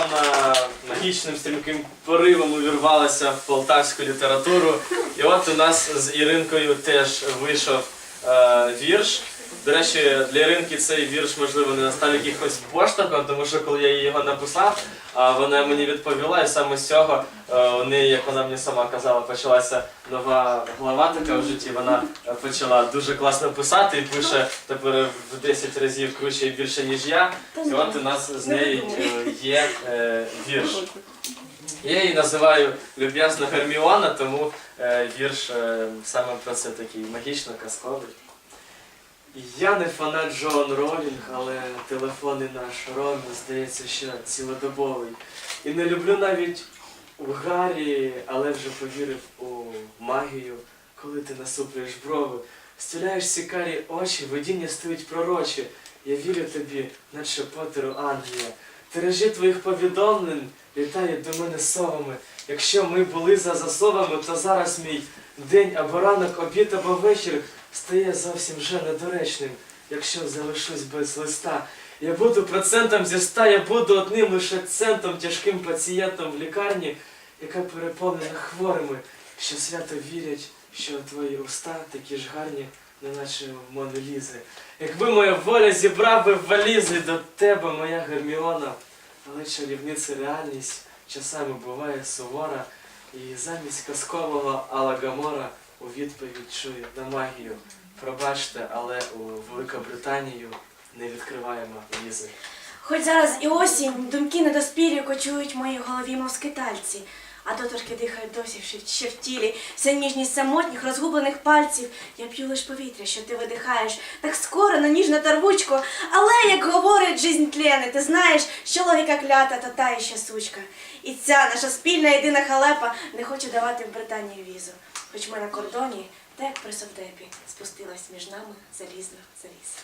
недавно магічним стрімким поривом увірвалася в полтавську літературу. І от у нас з Іринкою теж вийшов е, вірш. До речі, для Іринки цей вірш, можливо, не настав якихось поштовхом, тому що коли я його написав, вона мені відповіла, і саме з цього е, у неї, як вона мені сама казала, почалася нова глава така в житті. Вона почала дуже класно писати і пише тепер в 10 разів круче і більше, ніж я. І от у нас з нею е, є е, вірш. Я її називаю люб'язно Герміона, тому вірш саме про це такий магічно-казковий. Я не фанат Джоан Ролінг, але телефонний наш Ромі, здається, що цілодобовий. І не люблю навіть у Гаррі, але вже повірив у магію, коли ти насуплюєш брови, стіляєш сікарі очі, видіння стають пророчі. Я вірю тобі, наче Поттеру Англія. Тиражі твоїх повідомлень літають до мене совами. Якщо ми були за засовами, то зараз мій день або ранок, обід або вечір стає зовсім вже недоречним, якщо залишусь без листа. Я буду процентом зі ста, я буду одним лише центом, тяжким пацієнтом в лікарні, яка переповнена хворими, що свято вірять, що твої уста такі ж гарні, неначе Монолізи. Якби моя воля зібрав би валізи до тебе, моя Герміона, але чарівниця реальність часами буває сувора, і замість казкового Алагамора у відповідь чує на магію. Пробачте, але у Великобританію не відкриваємо візи. Хоч зараз і осінь, думки недоспілі кочують в моїй голові, мов скитальці, а доторки дихають досі в- ще в тілі, вся ніжність самотніх, розгублених пальців. Я п'ю лиш повітря, що ти видихаєш, так скоро на ніжна тарвучко, але, як говорить жизнь тлени, ти знаєш, що логіка клята, та та іще сучка. І ця наша спільна єдина халепа не хоче давати в Британії візу. Хоч ми на кордоні, та як при совдепі, спустилась між нами залізна завіса.